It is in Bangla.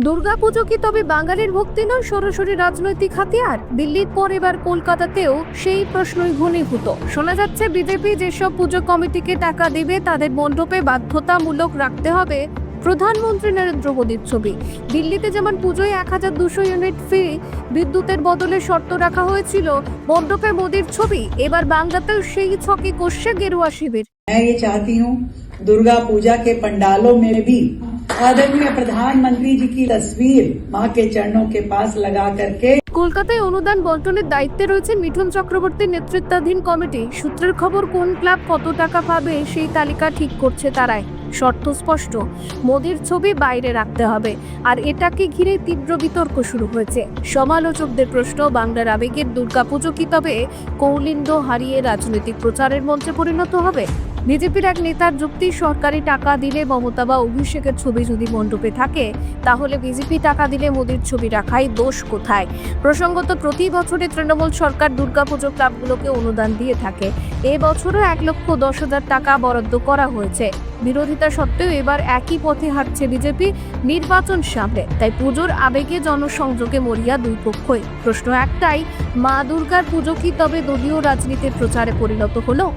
দুর্গাপুজো কি তবে বাঙালির ভক্তি নয় সরাসরি রাজনৈতিক হাতিয়ার দিল্লির পর এবার কলকাতাতেও সেই প্রশ্নই ঘনীভূত শোনা যাচ্ছে বিজেপি যেসব পুজো কমিটিকে টাকা দেবে তাদের মণ্ডপে বাধ্যতামূলক রাখতে হবে প্রধানমন্ত্রী নরেন্দ্র মোদীর ছবি দিল্লিতে যেমন পুজোয় এক হাজার দুশো ইউনিট ফি বিদ্যুতের বদলে শর্ত রাখা হয়েছিল মণ্ডপে মোদীর ছবি এবার বাংলাতেও সেই ছকে কষছে গেরুয়া শিবির मैं ये चाहती हूँ दुर्गा पूजा के पंडालों में भी आदरणीय प्रधानमंत्री जी की तस्वीर माँ के चरणों के पास लगा करके কলকাতায় অনুদান বন্টনের দায়িত্বে রয়েছে মিঠুন চক্রবর্তীর নেতৃত্বাধীন কমিটি সূত্রের খবর কোন ক্লাব কত টাকা পাবে সেই তালিকা ঠিক করছে তারাই শর্ত স্পষ্ট মোদির ছবি বাইরে রাখতে হবে আর এটাকে ঘিরে তীব্র বিতর্ক শুরু হয়েছে সমালোচকদের প্রশ্ন বাংলার আবেগের দুর্গাপুজো কি তবে কৌলিন্দ হারিয়ে রাজনৈতিক প্রচারের মঞ্চে পরিণত হবে বিজেপির এক নেতার যুক্তি, সরকারি টাকা দিলে মমতা বা অভিষেকের ছবি যদি মণ্ডপে থাকে, তাহলে বিজেপি টাকা দিলে মোদির ছবি রাখাই দোষ কোথায়? প্রসঙ্গত, প্রতি বছরে তৃণমূল সরকার দুর্গাপুজো ক্লাবগুলোকে অনুদান দিয়ে থাকে। এ বছরও এক লক্ষ দশ হাজার টাকা বরাদ্দ করা হয়েছে। বিরোধিতা সত্ত্বেও এবার একই পথে হাঁটছে বিজেপি, নির্বাচন সামনে তাই পুজোর আবেগে জনসংযোগে মরিয়া দুই পক্ষই। প্রশ্ন একটাই, মা দুর্গার পুজো কি তবে দলীয় রাজনীতির প্রচারে পরিণত হলো?